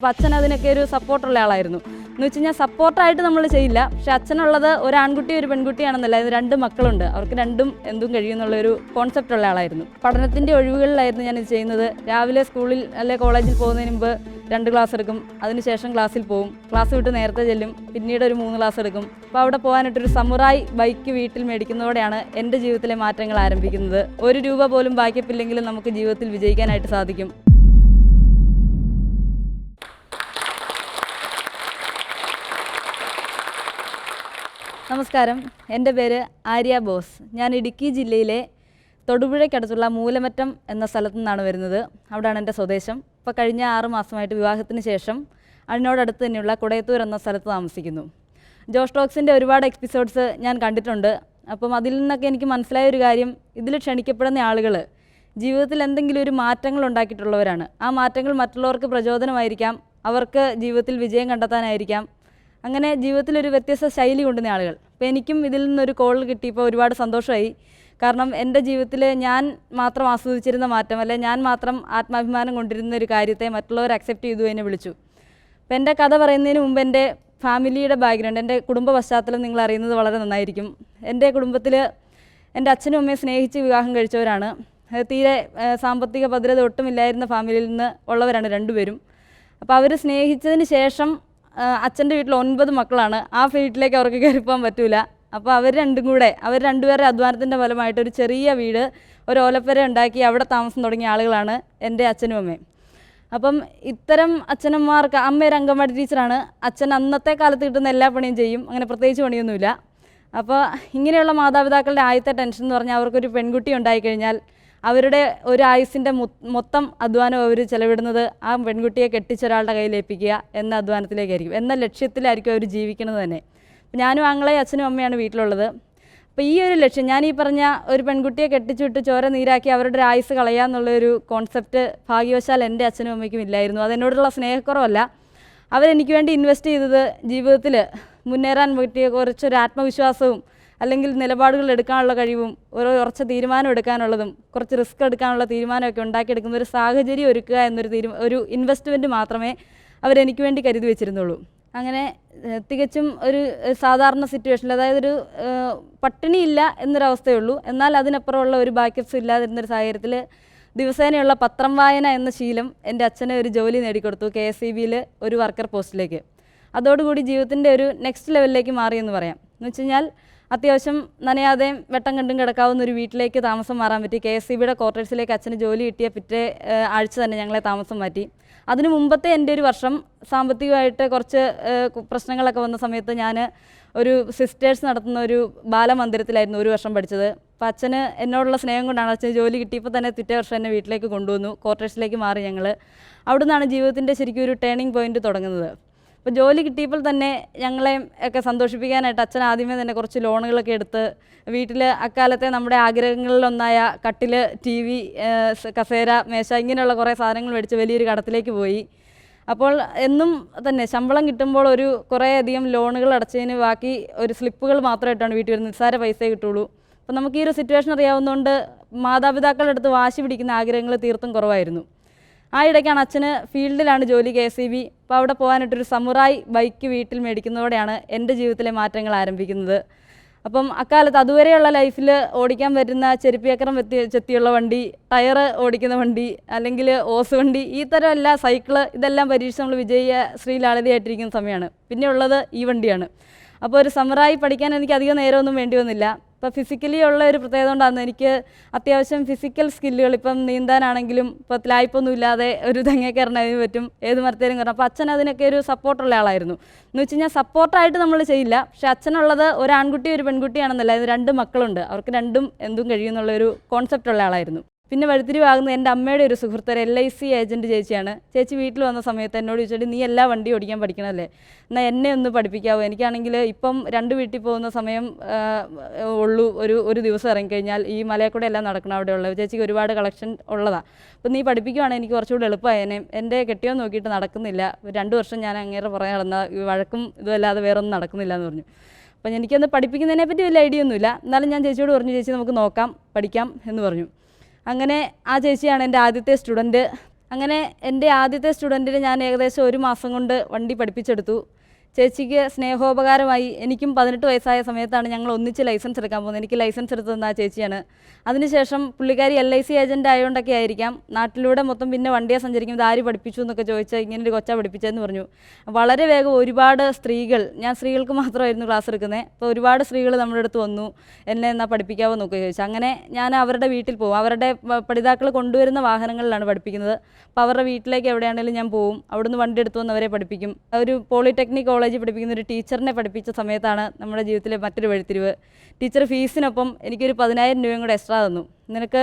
അപ്പോൾ അച്ഛൻ അതിനൊക്കെ ഒരു സപ്പോർട്ടുള്ള ആളായിരുന്നു. എന്ന് വെച്ച് കഴിഞ്ഞാൽ സപ്പോർട്ടായിട്ട് നമ്മൾ ചെയ്യില്ല. പക്ഷെ അച്ഛനുള്ളത് ഒരു ആൺകുട്ടി ഒരു പെൺകുട്ടിയാണെന്നല്ല ഇത് രണ്ട് മക്കളുണ്ട്. അവർക്ക് രണ്ടും എന്തും കഴിയുമെന്നുള്ള ഒരു കോൺസെപ്റ്റ് ഉള്ള ആളായിരുന്നു. പഠനത്തിന്റെ ഒഴിവുകളിലായിരുന്നു ഞാനിത് ചെയ്യുന്നത്. രാവിലെ സ്കൂളിൽ അല്ലെ കോളേജിൽ പോകുന്നതിന് മുമ്പ് രണ്ട് ക്ലാസ് എടുക്കും. അതിനുശേഷം ക്ലാസ്സിൽ പോകും ക്ലാസ് വിട്ട് നേരത്തെ ചെല്ലും. പിന്നീട് ഒരു മൂന്ന് ക്ലാസ് എടുക്കും. അപ്പോൾ അവിടെ പോകാനായിട്ടൊരു സമുറായി ബൈക്ക് വീട്ടിൽ മേടിക്കുന്നതോടെയാണ് എന്റെ ജീവിതത്തിലെ മാറ്റങ്ങൾ ആരംഭിക്കുന്നത്. ഒരു രൂപ പോലും ബാക്കിയപ്പില്ലെങ്കിലും നമുക്ക് ജീവിതത്തിൽ വിജയിക്കാനായിട്ട് സാധിക്കും. നമസ്കാരം. എന്റെ പേര് ആര്യ ബോസ്. ഞാൻ ഇടുക്കി ജില്ലയിലെ തൊടുപുഴയ്ക്കടുത്തുള്ള മൂലമറ്റം എന്ന സ്ഥലത്തു നിന്നാണ് വരുന്നത്. അവിടെയാണ് എന്റെ സ്വദേശം. ഇപ്പോൾ കഴിഞ്ഞ ആറ് മാസമായിട്ട് വിവാഹത്തിന് ശേഷം അതിനോടടുത്ത് തന്നെയുള്ള കുടയത്തൂർ എന്ന സ്ഥലത്ത് താമസിക്കുന്നു. ജോഷ് ടോക്സിന്റെ ഒരുപാട് എപ്പിസോഡ്സ് ഞാൻ കണ്ടിട്ടുണ്ട്. അപ്പം അതിൽ നിന്നൊക്കെ എനിക്ക് മനസ്സിലായ ഒരു കാര്യം ഇതിൽ ക്ഷണിക്കപ്പെടുന്ന ആളുകൾ ജീവിതത്തിൽ എന്തെങ്കിലും ഒരു മാറ്റങ്ങൾ ഉണ്ടാക്കിയിട്ടുള്ളവരാണ്. ആ മാറ്റങ്ങൾ മറ്റുള്ളവർക്ക് പ്രചോദനമായിരിക്കാം. അവർക്ക് ജീവിതത്തിൽ വിജയം കണ്ടെത്താനായിരിക്കാം. അങ്ങനെ ജീവിതത്തിലൊരു വ്യത്യസ്ത ശൈലി കൊണ്ടുവന്ന ആളുകൾ. അപ്പോൾ എനിക്കും ഇതിൽ നിന്നൊരു കോൾ കിട്ടിയപ്പോൾ ഒരുപാട് സന്തോഷമായി. കാരണം എന്റെ ജീവിതത്തിൽ ഞാൻ മാത്രം ആസ്വദിച്ചിരുന്ന മാറ്റം അല്ലെ ഞാൻ മാത്രം ആത്മാഭിമാനം കൊണ്ടിരുന്ന ഒരു കാര്യത്തെ മറ്റുള്ളവർ അക്സെപ്റ്റ് ചെയ്തു എന്നെ വിളിച്ചു. അപ്പോൾ എന്റെ കഥ പറയുന്നതിന് മുമ്പ് എന്റെ ഫാമിലിയുടെ ബാക്ക്ഗ്രൗണ്ട് എന്റെ കുടുംബ പശ്ചാത്തലം നിങ്ങൾ അറിയുന്നത് വളരെ നന്നായിരിക്കും. എന്റെ കുടുംബത്തിൽ എന്റെ അച്ഛനും അമ്മയും സ്നേഹിച്ച് വിവാഹം കഴിച്ചവരാണ്. തീരെ സാമ്പത്തിക ഭദ്രത ഒട്ടുമില്ലായിരുന്ന ഫാമിലിയിൽ നിന്ന് ഉള്ളവരാണ് രണ്ടുപേരും. അപ്പോൾ അവർ സ്നേഹിച്ചതിന് ശേഷം അച്ഛന്റെ വീട്ടിൽ ഒൻപത് മക്കളാണ്. ആ വീട്ടിലേക്ക് അവർക്ക് കയറി പോകാൻ പറ്റൂല. അപ്പോൾ അവർ രണ്ടും കൂടെ അവർ രണ്ടുപേരുടെ അധ്വാനത്തിന്റെ ഫലമായിട്ട് ഒരു ചെറിയ വീട് ഒരു ഓലപ്പര ഉണ്ടാക്കി അവിടെ താമസം തുടങ്ങിയ ആളുകളാണ് എന്റെ അച്ഛനും അമ്മയും. അപ്പം ഇത്തരം അച്ഛനമ്മമാർക്ക് അമ്മ ഒരു അംഗൻവാടി ടീച്ചറാണ്. അച്ഛൻ അന്നത്തെ കാലത്ത് കിട്ടുന്ന എല്ലാ പണിയും ചെയ്യും. അങ്ങനെ പ്രത്യേകിച്ച് പണിയൊന്നുമില്ല. അപ്പോൾ ഇങ്ങനെയുള്ള മാതാപിതാക്കളുടെ ആദ്യത്തെ ടെൻഷൻ എന്ന് പറഞ്ഞാൽ അവർക്കൊരു പെൺകുട്ടി ഉണ്ടായിക്കഴിഞ്ഞാൽ അവരുടെ ഒരു ആയുസിന്റെ മൊത്തം അധ്വാനം അവർ ചെലവിടുന്നത് ആ പെൺകുട്ടിയെ കെട്ടിച്ചൊരാളുടെ കയ്യിൽ ഏൽപ്പിക്കുക എന്ന അധ്വാനത്തിലേക്കായിരിക്കും. എന്ന ലക്ഷ്യത്തിലായിരിക്കും അവർ ജീവിക്കുന്നത് തന്നെ. ഞാനും ആങ്ങളെ അച്ഛനും അമ്മയാണ് വീട്ടിലുള്ളത്. അപ്പോൾ ഈ ഒരു ലക്ഷ്യം ഞാൻ ഈ പറഞ്ഞ ഒരു പെൺകുട്ടിയെ കെട്ടിച്ചുവിട്ട് ചോര നീരാക്കി അവരുടെ ആയുസ് കളയുക എന്നുള്ളൊരു കോൺസെപ്റ്റ് ഭാഗ്യവശാൽ എന്റെ അച്ഛനും അമ്മയ്ക്കും ഇല്ലായിരുന്നു. അതെന്നോടുള്ള സ്നേഹക്കുറവല്ല. അവരെനിക്ക് വേണ്ടി ഇൻവെസ്റ്റ് ചെയ്തത് ജീവിതത്തിൽ മുന്നേറാൻ പറ്റിയ കുറച്ചൊരു ആത്മവിശ്വാസവും അല്ലെങ്കിൽ നിലപാടുകൾ എടുക്കാനുള്ള കഴിവും ഓരോ ഉറച്ച തീരുമാനം എടുക്കാനുള്ളതും കുറച്ച് റിസ്ക് എടുക്കാനുള്ള തീരുമാനമൊക്കെ ഉണ്ടാക്കിയെടുക്കുന്ന ഒരു സാഹചര്യം ഒരുക്കുക എന്നൊരു തീരു ഒരു ഇൻവെസ്റ്റ്മെന്റ് മാത്രമേ അവരെനിക്ക് വേണ്ടി കരുതി വെച്ചിരുന്നുള്ളൂ. അങ്ങനെ തികച്ചും ഒരു സാധാരണ സിറ്റുവേഷനിൽ അതായത് ഒരു പട്ടിണിയില്ല എന്നൊരവസ്ഥയുള്ളൂ. എന്നാൽ അതിനപ്പുറമുള്ള ഒരു ബാക്കപ്സ് ഇല്ലാതിരുന്നൊരു സാഹചര്യത്തിൽ ദിവസേനയുള്ള പത്രം വായന എന്ന ശീലം എന്റെ അച്ഛനെ ഒരു ജോലി നേടിക്കൊടുത്തു കെ എസ് ഇ ബിയിൽ ഒരു വർക്കർ പോസ്റ്റിലേക്ക്. അതോടുകൂടി ജീവിതത്തിന്റെ ഒരു നെക്സ്റ്റ് ലെവലിലേക്ക് മാറിയെന്ന് പറയാം. എന്ന് വെച്ച് കഴിഞ്ഞാൽ അത്യാവശ്യം നനയാതെയും വെട്ടം കണ്ടും കിടക്കാവുന്ന ഒരു വീട്ടിലേക്ക് താമസം മാറാൻ പറ്റി. കെ എസ് സി ബിയുടെ ക്വാർട്ടേഴ്സിലേക്ക് അച്ഛന് ജോലി കിട്ടിയ പിറ്റേ ആഴ്ച തന്നെ ഞങ്ങളെ താമസം മാറ്റി. അതിനു മുമ്പത്തെ എന്റെ ഒരു വർഷം സാമ്പത്തികമായിട്ട് കുറച്ച് പ്രശ്നങ്ങളൊക്കെ വന്ന സമയത്ത് ഞാൻ ഒരു സിസ്റ്റേഴ്സ് നടത്തുന്ന ഒരു ബാലമന്ദിരത്തിലായിരുന്നു ഒരു വർഷം പഠിച്ചത്. അപ്പം അച്ഛന് എന്നോടുള്ള സ്നേഹം കൊണ്ടാണ് അച്ഛന് ജോലി കിട്ടിയപ്പോൾ തന്നെ പിറ്റേ വർഷം എന്നെ വീട്ടിലേക്ക് കൊണ്ടുവന്നു ക്വാർട്ടേഴ്സിലേക്ക് മാറി ഞങ്ങൾ അവിടെ നിന്നാണ് ജീവിതത്തിന്റെ ശരിക്കും ഒരു ടേണിംഗ് പോയിന്റ് തുടങ്ങുന്നത്. അപ്പോൾ ജോലി കിട്ടിയപ്പോൾ തന്നെ ഞങ്ങളെയും ഒക്കെ സന്തോഷിപ്പിക്കാനായിട്ട് അച്ഛൻ ആദ്യമേ തന്നെ കുറച്ച് ലോണുകളൊക്കെ എടുത്ത് വീട്ടിൽ അക്കാലത്തെ നമ്മുടെ ആഗ്രഹങ്ങളിലൊന്നായ കട്ടിൽ ടി വി കസേര മേശ ഇങ്ങനെയുള്ള കുറേ സാധനങ്ങൾ മേടിച്ച് വലിയൊരു കടത്തിലേക്ക് പോയി. അപ്പോൾ എന്നും തന്നെ ശമ്പളം കിട്ടുമ്പോൾ ഒരു കുറേ അധികം ലോണുകൾ അടച്ചതിന് ബാക്കി ഒരു സ്ലിപ്പുകൾ മാത്രമായിട്ടാണ് വീട്ടിൽ വരുന്നത് നിസ്സാര പൈസയെ കിട്ടുള്ളൂ അപ്പോൾ നമുക്ക് ഈ ഒരു സിറ്റുവേഷൻ അറിയാവുന്നതുകൊണ്ട് മാതാപിതാക്കളുടെ അടുത്ത് വാശി പിടിക്കുന്ന ആഗ്രഹങ്ങൾ തീർത്തും കുറവായിരുന്നു. ആ ഇടയ്ക്കാണ് അച്ഛന് ഫീൽഡിലാണ് ജോലി കെ എസ് ഇ ബി. അപ്പോൾ അവിടെ പോകാനായിട്ടൊരു സമുറായി ബൈക്ക് വീട്ടിൽ മേടിക്കുന്നതോടെയാണ് എന്റെ ജീവിതത്തിലെ മാറ്റങ്ങൾ ആരംഭിക്കുന്നത്. അപ്പം അക്കാലത്ത് അതുവരെയുള്ള ലൈഫിൽ ഓടിക്കാൻ പറ്റുന്ന ചെരുപ്പിയക്കരം വെത്തി ചെത്തിയുള്ള വണ്ടി ടയർ ഓടിക്കുന്ന വണ്ടി അല്ലെങ്കിൽ ഓസ് വണ്ടി ഈ തരം എല്ലാ സൈക്കിൾ ഇതെല്ലാം പരീക്ഷിച്ച് നമ്മൾ വിജയ ശ്രീലാളിതയായിട്ടിരിക്കുന്ന സമയമാണ്. പിന്നെ ഉള്ളത് ഈ വണ്ടിയാണ്. അപ്പോൾ ഒരു സമറായി പഠിക്കാൻ എനിക്ക് അധികം നേരമൊന്നും വേണ്ടി വന്നില്ല. ഇപ്പോൾ ഫിസിക്കലി ഉള്ള ഒരു പ്രത്യേകത കൊണ്ടാണ് എനിക്ക് അത്യാവശ്യം ഫിസിക്കൽ സ്കില്ലുകൾ ഇപ്പം നീന്താനാണെങ്കിലും ഇപ്പോൾ ലായ്പൊന്നും ഇല്ലാതെ ഒരു തെങ്ങേ കയറണതിന് പറ്റും. ഏത് മരത്തേലും കയറണം. അപ്പോൾ അച്ഛൻ അതിനൊക്കെ ഒരു സപ്പോർട്ടുള്ള ആളായിരുന്നു. എന്ന് വെച്ച് കഴിഞ്ഞാൽ സപ്പോർട്ടായിട്ട് നമ്മൾ ചെയ്യില്ല. പക്ഷേ അച്ഛനുള്ളത് ഒരു ഒരു പെൺകുട്ടിയാണെന്നല്ല. രണ്ട് മക്കളുണ്ട്. അവർക്ക് രണ്ടും എന്തും കഴിയുമെന്നുള്ളൊരു കോൺസെപ്റ്റുള്ള ആളായിരുന്നു. പിന്നെ വഴിത്തിരിവാകുന്ന എന്റെ അമ്മയുടെ ഒരു സുഹൃത്ത് ഒരു എൽ ഐ സി ഏജന്റ് ചേച്ചിയാണ്. ചേച്ചി വീട്ടിൽ വന്ന സമയത്ത് എന്നോട് ചോദിച്ചിട്ട് നീ എല്ലാ വണ്ടി ഓടിക്കാൻ പഠിക്കണമല്ലേ എന്നാൽ എന്നെ ഒന്ന് പഠിപ്പിക്കാവോ? എനിക്കാണെങ്കിൽ ഇപ്പം രണ്ട് വീട്ടിൽ പോകുന്ന സമയം ഉള്ളൂ ഒരു ഒരു ദിവസം ഇറങ്ങിക്കഴിഞ്ഞാൽ ഈ മലയക്കൂടെ എല്ലാം നടക്കണം അവിടെ ഉള്ളത് ചേച്ചിക്ക് ഒരുപാട് കളക്ഷൻ ഉള്ളതാണ് അപ്പോൾ നീ പഠിപ്പിക്കുവാണെങ്കിൽ എനിക്ക് കുറച്ചുകൂടി എളുപ്പമായേനെ. എന്റെ കെട്ടിയോ നോക്കിയിട്ട് നടക്കുന്നില്ല. രണ്ട് വർഷം ഞാൻ അങ്ങേറെ പുറകെ നടന്ന വഴക്കും ഇതുമല്ലാതെ വേറെ ഒന്നും നടക്കുന്നില്ല എന്ന് പറഞ്ഞു. അപ്പം എനിക്കൊന്ന് പഠിപ്പിക്കുന്നതിനെ പറ്റി വലിയ ഐഡിയ ഒന്നുമില്ല. എന്നാലും ഞാൻ ചേച്ചിയോട് പറഞ്ഞു ചേച്ചി നമുക്ക് നോക്കാം പഠിക്കാം എന്ന് പറഞ്ഞു. അങ്ങനെ ആ ചേച്ചിയാണ് എന്റെ ആദ്യത്തെ സ്റ്റുഡന്റ്. അങ്ങനെ എന്റെ ആദ്യത്തെ സ്റ്റുഡന്റിന് ഞാൻ ഏകദേശം ഒരു മാസം കൊണ്ട് വണ്ടി പഠിപ്പിച്ചെടുത്തു. ചേച്ചിക്ക് സ്നേഹോപകാരമായി. എനിക്കും പതിനെട്ട് വയസ്സായ സമയത്താണ് ഞങ്ങൾ ഒന്നിച്ച് ലൈസൻസ് എടുക്കാൻ പോകുന്നത്. എനിക്ക് ലൈസൻസ് എടുത്തു തന്ന ചേച്ചിയാണ്. അതിനുശേഷം പുള്ളിക്കാരി എൽ ഐ സി ഏജന്റ് ആയതുകൊണ്ടൊക്കെ ആയിരിക്കാം. നാട്ടിലൂടെ മൊത്തം പിന്നെ വണ്ടിയെ സഞ്ചരിക്കുമ്പോൾ ആര് പഠിപ്പിച്ചു എന്നൊക്കെ ചോദിച്ചാൽ ഇങ്ങനെ ഒരു കൊച്ച പഠിപ്പിച്ചതെന്ന് പറഞ്ഞു. വളരെ വേഗം ഒരുപാട് സ്ത്രീകൾ ഞാൻ സ്ത്രീകൾക്ക് മാത്രമായിരുന്നു ക്ലാസ് എടുക്കുന്നത് അപ്പോൾ ഒരുപാട് സ്ത്രീകൾ നമ്മുടെ അടുത്ത് വന്നു. എന്നെ എന്നാൽ പഠിപ്പിക്കാമോ എന്നൊക്കെ ചോദിച്ചു. അങ്ങനെ ഞാൻ അവരുടെ വീട്ടിൽ പോകും. അവരുടെ പഠിതാക്കൾ കൊണ്ടുവരുന്ന വാഹനങ്ങളിലാണ് പഠിപ്പിക്കുന്നത്. അപ്പോൾ അവരുടെ വീട്ടിലേക്ക് എവിടെയാണെങ്കിലും ഞാൻ പോവും. അവിടുന്ന് വണ്ടി എടുത്തു വന്നവരെ പഠിപ്പിക്കും. ഒരു പോളിടെക്നിക് കോളേജിൽ പഠിപ്പിക്കുന്ന ഒരു ടീച്ചറിനെ പഠിപ്പിച്ച സമയത്താണ് നമ്മുടെ ജീവിതത്തിലെ മറ്റൊരു വഴിത്തിരിവ്. ടീച്ചർ ഫീസിനൊപ്പം എനിക്കൊരു പതിനായിരം രൂപയും കൂടെ എക്സ്ട്രാ തന്നു. നിനക്ക്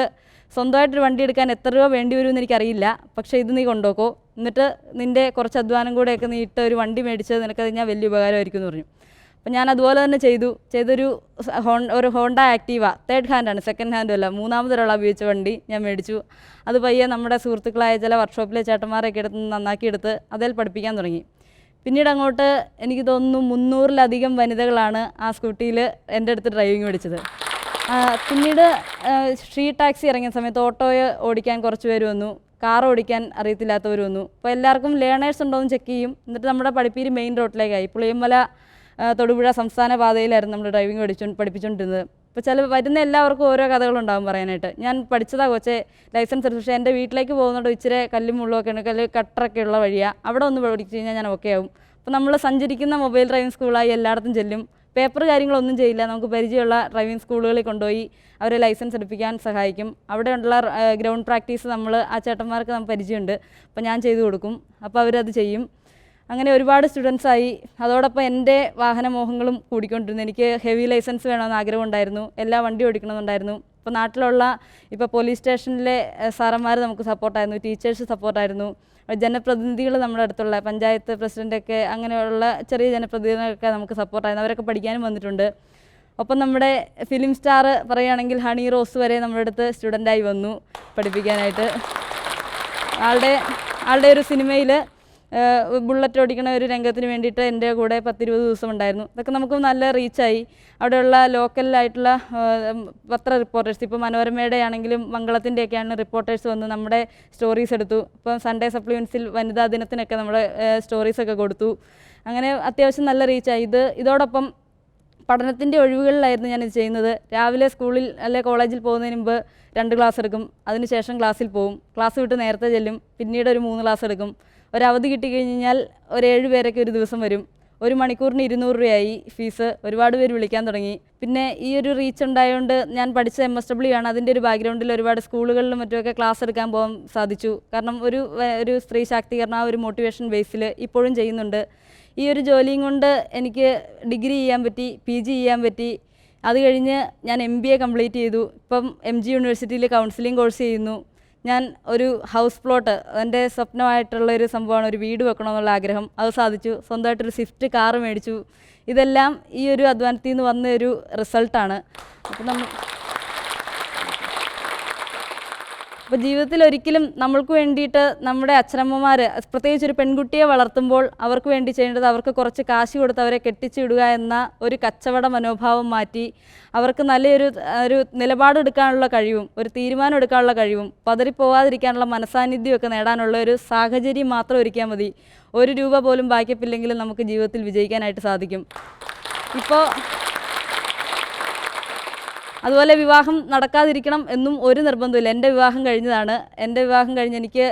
സ്വന്തമായിട്ടൊരു വണ്ടി എടുക്കാൻ എത്ര രൂപ വേണ്ടി വരുമെന്ന് എനിക്കറിയില്ല. പക്ഷേ ഇത് നീ കൊണ്ടുപോക്കോ എന്നിട്ട് നിന്റെ കുറച്ച് അധ്വാനം കൂടെയൊക്കെ നീ ഇട്ട് ഒരു വണ്ടി മേടിച്ചത് നിനക്കത് ഞാൻ വലിയ ഉപകാരമായിരിക്കും എന്ന് പറഞ്ഞു. അപ്പോൾ ഞാൻ അതുപോലെ തന്നെ ചെയ്തു. ചെയ്തൊരു ഹോൺ ഒരു ഹോണ്ട ആക്റ്റീവ തേർഡ് ഹാൻഡാണ് സെക്കൻഡ് ഹാൻഡും അല്ല. മൂന്നാമതൊരാൾ ഉപയോഗിച്ച വണ്ടി ഞാൻ മേടിച്ചു. അത് പയ്യെ നമ്മുടെ സുഹൃത്തുക്കളായ ചില വർക്ക്ഷോപ്പിലെ ചേട്ടന്മാരൊക്കെ എടുത്ത് നന്നാക്കിയെടുത്ത് അതിൽ പഠിപ്പിക്കാൻ തുടങ്ങി. പിന്നീട് അങ്ങോട്ട് എനിക്ക് തോന്നുന്നു മുന്നൂറിലധികം വനിതകളാണ് ആ സ്കൂട്ടിയിൽ എന്റെ അടുത്ത് ഡ്രൈവിംഗ് പഠിച്ചത്. പിന്നീട് ഷീ ടാക്സി ഇറങ്ങിയ സമയത്ത് ഓട്ടോയെ ഓടിക്കാൻ കുറച്ച് പേര് വന്നു. കാർ ഓടിക്കാൻ അറിയത്തില്ലാത്തവർ വന്നു. അപ്പോൾ എല്ലാവർക്കും ലേണേഴ്സ് ഉണ്ടോയെന്ന് ചെക്ക് ചെയ്യും. എന്നിട്ട് നമ്മുടെ പഠിപ്പീര് മെയിൻ റോഡിലേക്കായി പുളിയമ്മല തൊടുപുഴ സംസ്ഥാന പാതയിലായിരുന്നു നമ്മൾ ഡ്രൈവിംഗ് പഠിച്ചു പഠിപ്പിച്ചുകൊണ്ടിരുന്നത് ഇപ്പോൾ ചില വരുന്ന എല്ലാവർക്കും ഓരോ കഥകളുണ്ടാവും പറയാനായിട്ട്. ഞാൻ പഠിച്ചതാ കൊച്ചെ ലൈസൻസ് എടുത്തു. പക്ഷേ എന്റെ വീട്ടിലേക്ക് പോകുന്നുണ്ട് ഇച്ചിരി കല്ലും മുള്ളുമൊക്കെ ഉണ്ട്. കല്ല് കട്ടറൊക്കെ ഉള്ള വഴിയാണ് അവിടെ ഒന്ന് പഠിച്ചു കഴിഞ്ഞാൽ ഞാൻ ഓക്കെ ആവും. അപ്പോൾ നമ്മൾ സഞ്ചരിക്കുന്ന മൊബൈൽ ഡ്രൈവിംഗ് സ്കൂളായി എല്ലായിടത്തും ചെല്ലും. പേപ്പർ കാര്യങ്ങളൊന്നും ചെയ്യില്ല. നമുക്ക് പരിചയമുള്ള ഡ്രൈവിംഗ് സ്കൂളുകളിൽ കൊണ്ടുപോയി അവരെ ലൈസൻസ് എടുപ്പിക്കാൻ സഹായിക്കും. അവിടെയുള്ള ഗ്രൗണ്ട് പ്രാക്ടീസ് നമ്മൾ ആ ചേട്ടന്മാർക്ക് നമുക്ക് പരിചയമുണ്ട്. അപ്പോൾ ഞാൻ ചെയ്തു കൊടുക്കും. അപ്പോൾ അവരത് ചെയ്യും. അങ്ങനെ ഒരുപാട് സ്റ്റുഡൻസായി അതോടൊപ്പം എന്റെ വാഹനമോഹങ്ങളും കൂടിക്കൊണ്ടിരുന്നു. എനിക്ക് ഹെവി ലൈസൻസ് വേണമെന്ന് ആഗ്രഹം ഉണ്ടായിരുന്നു എല്ലാ വണ്ടി ഓടിക്കണമെന്നുണ്ടായിരുന്നു. ഇപ്പോൾ നാട്ടിലുള്ള ഇപ്പോൾ പോലീസ് സ്റ്റേഷനിലെ സാറന്മാർ നമുക്ക് സപ്പോർട്ടായിരുന്നു ടീച്ചേഴ്സ് സപ്പോർട്ടായിരുന്നു ജനപ്രതിനിധികൾ നമ്മുടെ അടുത്തുള്ള പഞ്ചായത്ത് പ്രസിഡന്റൊക്കെ അങ്ങനെയുള്ള ചെറിയ ജനപ്രതിനിധികളൊക്കെ നമുക്ക് സപ്പോർട്ടായിരുന്നു അവരൊക്കെ പഠിക്കാനും വന്നിട്ടുണ്ട്. ഒപ്പം നമ്മുടെ ഫിലിം സ്റ്റാർ പറയുകയാണെങ്കിൽ ഹണി റോസ് വരെ നമ്മുടെ അടുത്ത് സ്റ്റുഡന്റായി വന്നു പഠിപ്പിക്കാനായിട്ട്. ആളുടെ ആളുടെ ഒരു സിനിമയിൽ ബുള്ളറ്റ് ഓടിക്കുന്ന ഒരു രംഗത്തിന് വേണ്ടിയിട്ട് എന്റെ കൂടെ പത്തിരുപത് ദിവസം ഉണ്ടായിരുന്നു. അതൊക്കെ നമുക്ക് നല്ല റീച്ചായി അവിടെയുള്ള ലോക്കലായിട്ടുള്ള പത്ര റിപ്പോർട്ടേഴ്സ് ഇപ്പോൾ മനോരമയുടെ ആണെങ്കിലും മംഗളത്തിന്റെയൊക്കെയാണ് റിപ്പോർട്ടേഴ്സ് വന്ന് നമ്മുടെ സ്റ്റോറീസ് എടുത്തു. ഇപ്പം സൺഡേ സപ്ലിമെൻസിൽ വനിതാ ദിനത്തിനൊക്കെ നമ്മുടെ സ്റ്റോറീസൊക്കെ കൊടുത്തു. അങ്ങനെ അത്യാവശ്യം നല്ല റീച്ചായി ഇത് ഇതോടൊപ്പം പഠനത്തിന്റെ ഒഴിവുകളിലായിരുന്നു ഞാനിത് ചെയ്യുന്നത്. രാവിലെ സ്കൂളിൽ അല്ലെ കോളേജിൽ പോകുന്നതിന് മുമ്പ് രണ്ട് ക്ലാസ് എടുക്കും. അതിനുശേഷം ക്ലാസ്സിൽ പോകും ക്ലാസ് വിട്ട് നേരത്തെ ചെല്ലും. പിന്നീട് ഒരു മൂന്ന് ക്ലാസ് എടുക്കും. ഒരു അവധി കിട്ടിക്കഴിഞ്ഞാൽ ഒരു ഏഴ് പേരൊക്കെ ഒരു ദിവസം വരും. ഒരു മണിക്കൂറിന് ഇരുന്നൂറ് രൂപയായി ഫീസ്. ഒരുപാട് പേര് വിളിക്കാൻ തുടങ്ങി. പിന്നെ ഈ ഒരു റീച്ച് ഉണ്ടായതുകൊണ്ട് ഞാൻ പഠിച്ച എം എസ് ഡബ്ല്യു ആണ്. അതിന്റെ ഒരു ബാക്ക്ഗ്രൗണ്ടിൽ ഒരുപാട് സ്കൂളുകളിലും മറ്റുമൊക്കെ ക്ലാസ് എടുക്കാൻ പോകാൻ സാധിച്ചു. കാരണം ഒരു ഒരു സ്ത്രീ ശാക്തീകരണം ആ ഒരു മോട്ടിവേഷൻ ബേസിൽ ഇപ്പോഴും ചെയ്യുന്നുണ്ട്. ഈ ഒരു ജോലിയും കൊണ്ട് എനിക്ക് ഡിഗ്രി ചെയ്യാൻ പറ്റി പി ജി ചെയ്യാൻ പറ്റി. അത് കഴിഞ്ഞ് ഞാൻ എം ബി എ കംപ്ലീറ്റ് ചെയ്തു. ഇപ്പം എം ജി യൂണിവേഴ്സിറ്റിയിൽ കൗൺസിലിംഗ് കോഴ്സ് ചെയ്യുന്നു. ഞാൻ ഒരു ഹൗസ് പ്ലോട്ട് എന്റെ സ്വപ്നമായിട്ടുള്ള ഒരു സംഭവമാണ് ഒരു വീട് വെക്കണമെന്നുള്ള ആഗ്രഹം. അത് സാധിച്ചു. സ്വന്തമായിട്ടൊരു സ്വിഫ്റ്റ് കാർ മേടിച്ചു. ഇതെല്ലാം ഈ ഒരു അധ്വാനത്തിൽ നിന്ന് വന്ന ഒരു റിസൾട്ടാണ് അപ്പം നമ്മൾ അപ്പോൾ ജീവിതത്തിൽ ഒരിക്കലും നമ്മൾക്ക് വേണ്ടിയിട്ട് നമ്മുടെ അച്ഛനമ്മമാർ പ്രത്യേകിച്ച് ഒരു പെൺകുട്ടിയെ വളർത്തുമ്പോൾ അവർക്ക് വേണ്ടി ചെയ്യേണ്ടത് അവർക്ക് കുറച്ച് കാശ് കൊടുത്ത് അവരെ കെട്ടിച്ചിടുക എന്ന ഒരു കച്ചവട മനോഭാവം മാറ്റി അവർക്ക് നല്ലൊരു ഒരു നിലപാടെടുക്കാനുള്ള കഴിവും ഒരു തീരുമാനം എടുക്കാനുള്ള കഴിവും പതറിപ്പോവാതിരിക്കാനുള്ള മനസാന്നിധ്യമൊക്കെ നേടാനുള്ള ഒരു സാഹചര്യം മാത്രം ഒരുക്കിയാൽ മതി. ഒരു രൂപ പോലും ബാക്കിയപ്പില്ലെങ്കിലും നമുക്ക് ജീവിതത്തിൽ വിജയിക്കാനായിട്ട് സാധിക്കും. ഇപ്പോൾ അതുപോലെ വിവാഹം നടക്കാതിരിക്കണം എന്നും ഒരു നിർബന്ധമില്ല എന്റെ വിവാഹം കഴിഞ്ഞതാണ്. എന്റെ വിവാഹം കഴിഞ്ഞ് എനിക്ക്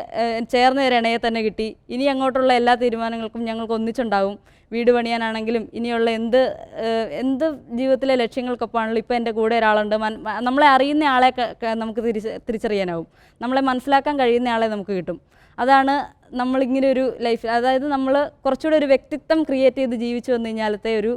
ചേർന്ന ഒരു ഇണയെ തന്നെ കിട്ടി. ഇനി അങ്ങോട്ടുള്ള എല്ലാ തീരുമാനങ്ങൾക്കും ഞങ്ങൾക്ക് ഒന്നിച്ചുണ്ടാവും. വീട് പണിയാനാണെങ്കിലും ഇനിയുള്ള എന്ത് എന്ത് ജീവിതത്തിലെ ലക്ഷ്യങ്ങൾക്കൊപ്പമാണല്ലോ ഇപ്പോൾ എന്റെ കൂടെ ഒരാളുണ്ട്. നമ്മളെ അറിയുന്ന ആളെ നമുക്ക് തിരിച്ച് തിരിച്ചറിയാനാവും. നമ്മളെ മനസ്സിലാക്കാൻ കഴിയുന്ന ആളെ നമുക്ക് കിട്ടും. അതാണ് നമ്മളിങ്ങനെ ഒരു ലൈഫ് അതായത് നമ്മൾ കുറച്ചുകൂടെ ഒരു വ്യക്തിത്വം ക്രിയേറ്റ് ചെയ്ത് ജീവിച്ചു വന്നു കഴിഞ്ഞാലത്തെ ഒരു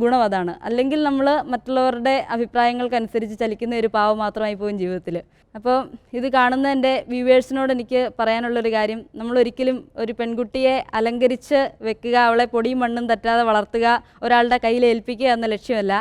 ഗുണം അതാണ്. അല്ലെങ്കിൽ നമ്മൾ മറ്റുള്ളവരുടെ അഭിപ്രായങ്ങൾക്കനുസരിച്ച് ചലിക്കുന്ന ഒരു പാവം മാത്രമായി പോകും ജീവിതത്തിൽ അപ്പോൾ ഇത് കാണുന്ന എന്റെ വ്യൂവേഴ്സിനോട് എനിക്ക് പറയാനുള്ളൊരു കാര്യം നമ്മൾ ഒരിക്കലും ഒരു പെൺകുട്ടിയെ അലങ്കരിച്ച് വെക്കുക അവളെ പൊടിയും മണ്ണും തട്ടാതെ വളർത്തുക ഒരാളുടെ കയ്യിൽ ഏൽപ്പിക്കുക എന്ന ലക്ഷ്യമല്ല.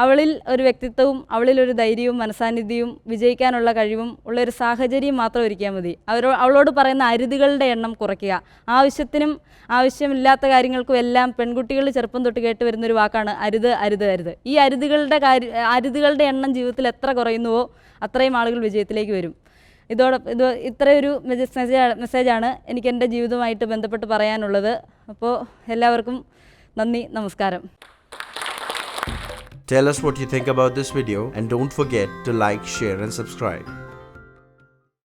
അവളിൽ ഒരു വ്യക്തിത്വവും അവളിൽ ഒരു ധൈര്യവും മനസാന്നിധ്യവും വിജയിക്കാനുള്ള കഴിവും ഉള്ള ഒരു സാഹചര്യം മാത്രം ഒരുക്കിയാൽ മതി. അവരോ അവളോട് പറയുന്ന അരുതുകളുടെ എണ്ണം കുറയ്ക്കുക. ആവശ്യത്തിനും ആവശ്യമില്ലാത്ത കാര്യങ്ങൾക്കും എല്ലാം പെൺകുട്ടികൾ ചെറുപ്പം തൊട്ട് കേട്ട് വരുന്നൊരു വാക്കാണ് അരുത് അരുത് അരുത്. ഈ അരുതുകളുടെ കാര്യ അരുതുകളുടെ എണ്ണം ജീവിതത്തിൽ എത്ര കുറയുന്നുവോ അത്രയും ആളുകൾ വിജയത്തിലേക്ക് വരും. ഇതോടൊപ്പം ഇത് ഇത്രയൊരു മെസ്സേജ് മെസ്സേജാണ് എനിക്ക് എന്റെ ജീവിതവുമായിട്ട് ബന്ധപ്പെട്ട് പറയാനുള്ളത്. അപ്പോൾ എല്ലാവർക്കും നന്ദി നമസ്കാരം. Tell us what you think about this video and don't forget to like, share and subscribe.